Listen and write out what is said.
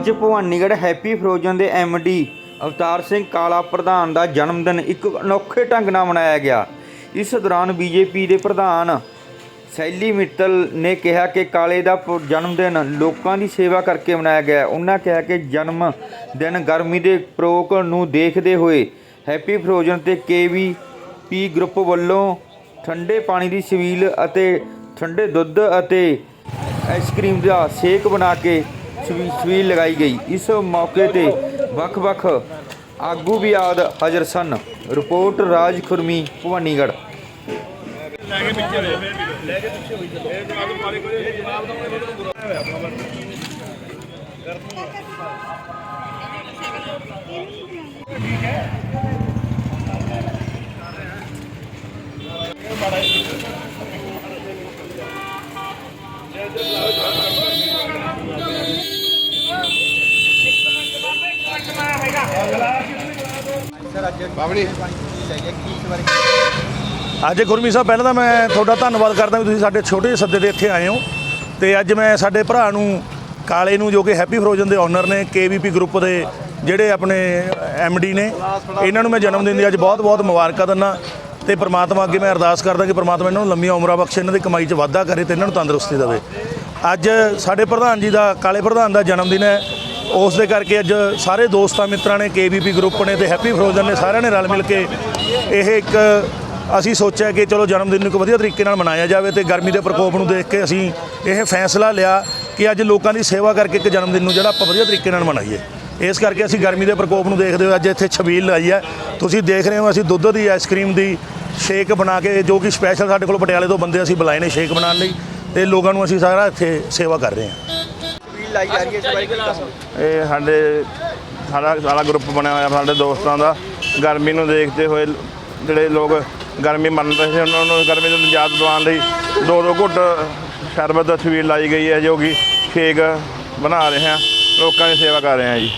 ਅੱਜ Bhawanigarh happy frozen ਦੇ D Avtar Singh Kala ਪ੍ਰਧਾਨ ਦਾ ਜਨਮ ਦਿਨ ਇੱਕ ਅਨੋਖੇ ਢੰਗ ਨਾਲ ਮਨਾਇਆ ਗਿਆ। ਇਸ ਦੌਰਾਨ ਬੀਜੇਪੀ ਦੇ ਪ੍ਰਧਾਨ ਸੈਲੀ ਮਿੱਤਲ ਨੇ ਕਿਹਾ ਕਿ ਕਾਲੇ ਦਾ ਪ- ਜਨਮ ਦਿਨ ਲੋਕਾਂ ਦੀ ਸੇਵਾ ਕਰਕੇ ਮਨਾਇਆ ਗਿਆ। ਉਹਨਾਂ ਕਿਹਾ ਕਿ ਜਨਮ ਦਿਨ ਗਰਮੀ ਦੇ ਪ੍ਰੋਕ ਨੂੰ ਦੇਖਦੇ ਹੋਏ ਹੈਪੀ ਫਰੋਜ਼ਨ ਤੇ ਕੇਵੀ ਪੀ ਗਰੁੱਪ ਵੱਲੋਂ ਠੰਡੇ ਪਾਣੀ ਦੀ ਸਵੀਲ ਅਤੇ ਠੰਡੇ ਦੁੱਧ ਅਤੇ ਆਈਸਕ੍ਰੀਮ ਦਾ ਸ਼ੇਕ ਬਣਾ ਕੇ ਛਬੀ- ਲਗਾਈ ਗਈ। ਇਸ ਮੌਕੇ ਤੇ ਵੱਖ-ਵੱਖ ਆਗੂ ਵੀ ਆਦ ਹਾਜ਼ਰ ਸਨ। ਰਿਪੋਰਟ ਰਾਜ ਖੁਰਮੀ, ਭਵਾਨੀਗੜ੍ਹ। ਅੱਜ ਗੁਰਮੀ ਸਾਹਿਬ ਪਹਿਲਾਂ ਤਾਂ ਮੈਂ ਤੁਹਾਡਾ ਧੰਨਵਾਦ ਕਰਦਾ ਵੀ ਤੁਸੀਂ ਸਾਡੇ ਛੋਟੇ ਜਿਹੇ ਸੱਦੇ ਤੇ ਇੱਥੇ ਆਏ ਹੋ। ਤੇ ਅੱਜ ਮੈਂ ਸਾਡੇ ਭਰਾ ਨੂੰ ਕਾਲੇ ਨੂੰ ਜੋ ਕਿ ਹੈਪੀ ਫਰੋਜ਼ਨ ਦੇ ਓਨਰ ਨੇ ਕੇਵੀਪੀ ਗਰੁੱਪ ਦੇ ਜਿਹੜੇ ਆਪਣੇ ਡੀ ਨੇ ਇਹਨਾਂ ਨੂੰ ਮੈਂ ਜਨਮ ਦਿਨ ਦੀ ਅੱਜ ਬਹੁਤ-ਬਹੁਤ ਮੁਬਾਰਕਾਂ ਦਿੰਦਾ। ਤੇ ਪ੍ਰਮਾਤਮਾ ਅੱਗੇ ਮੈਂ ਅਰਦਾਸ ਕਰਦਾ ਕਿ ਪ੍ਰਮਾਤਮਾ ਇਹਨਾਂ ਨੂੰ ਲੰਮੀਆਂ ਉਮਰਾਂ ਬਖਸ਼ੇ ਇਹਨਾਂ ਦੀ ਕਮਾਈ 'ਚ ਵਾਧਾ ਕਰੇ ਤੇ ਇਹਨਾਂ ਨੂੰ ਤੰਦਰੁਸਤੀ ਦੇਵੇ। ਅੱਜ ਸਾਡੇ ਪ੍ਰਧਾਨ ਜੀ ਦਾ ਕਾਲੇ ਪ੍ਰਧਾਨ ਦਾ ਜਨਮ ਦਿਨ ਹੈ। ਉਸ ਦੇ ਕਰਕੇ ਅੱਜ ਸਾਰੇ ਦੋਸਤਾਂ ਮਿੱਤਰਾਂ ਨੇ ਕੇਵੀਪੀ ਗਰੁੱਪ ਨੇ ਤੇ ਹੈਪੀ ਫਰੋਜ਼ਨ ਨੇ ਸਾਰਿਆਂ ਨੇ ਰਲ ਮਿਲ ਕੇ ਇਹ ਇੱਕ ਅਸੀਂ ਸੋਚਿਆ ਕਿ ਚਲੋ ਜਨਮ ਦਿਨ ਨੂੰ ਇੱਕ ਵਧੀਆ ਤਰੀਕੇ ਨਾਲ ਮਨਾਇਆ ਜਾਵੇ ਤੇ ਗਰਮੀ ਦੇ ਪ੍ਰਕੋਪ ਨੂੰ ਦੇਖ ਕੇ ਅਸੀਂ ਇਹ ਫੈਸਲਾ ਲਿਆ ਕਿ ਅੱਜ ਲੋਕਾਂ ਦੀ ਸੇਵਾ ਕਰਕੇ ਇੱਕ ਜਨਮ ਦਿਨ ਨੂੰ ਜਿਹੜਾ ਆਪਾਂ ਵਧੀਆ ਤਰੀਕੇ ਨਾਲ ਮਨਾਈਏ। ਇਸ ਕਰਕੇ ਅਸੀਂ ਗਰਮੀ ਦੇ ਪ੍ਰਕੋਪ ਨੂੰ ਦੇਖਦੇ ਹੋਏ ਅੱਜ ਇੱਥੇ ਛਬੀਲ ਲਾਈ ਹੈ। ਤੁਸੀਂ ਦੇਖ ਰਹੇ ਹੋ ਅਸੀਂ ਦੁੱਧ ਦੀ ਆਈਸਕ੍ਰੀਮ ਦੀ ਸ਼ੇਕ ਬਣਾ ਕੇ ਜੋ ਕਿ ਸਪੈਸ਼ਲ ਸਾਡੇ ਕੋਲ ਪਟਿਆਲੇ ਤੋਂ ਬੰਦੇ ਅਸੀਂ ਬੁਲਾਏ ਨੇ ਸ਼ੇਕ ਬਣਾਉਣ ਲਈ ਤੇ ਲੋਕਾਂ ਨੂੰ ਅਸੀਂ ਸਾਰਾ ਇੱਥੇ ਸੇਵਾ ਕਰ ਰਹੇ ਹਾਂ। ਇਹ ਸਾਡੇ ਸਾਡਾ ਸਾਰਾ ਗਰੁੱਪ ਬਣਿਆ ਹੋਇਆ, ਸਾਡੇ ਦੋਸਤਾਂ ਦਾ। ਗਰਮੀ ਨੂੰ ਦੇਖਦੇ ਹੋਏ ਜਿਹੜੇ ਲੋਕ ਗਰਮੀ ਮੰਨ ਰਹੇ ਸੀ, ਉਹਨਾਂ ਨੂੰ ਗਰਮੀ ਤੋਂ ਨਿਜਾਤ ਦਿਵਾਉਣ ਲਈ ਦੋ ਦੋ ਘੁੱਟ ਸ਼ਰਬਤ ਦਾ ਛਬੀਲ ਲਾਈ ਗਈ ਹੈ, ਜੋ ਕਿ ਕੇਕ ਬਣਾ ਰਹੇ ਹਾਂ। ਲੋਕਾਂ ਦੀ ਸੇਵਾ ਕਰ ਰਹੇ ਹਾਂ ਜੀ।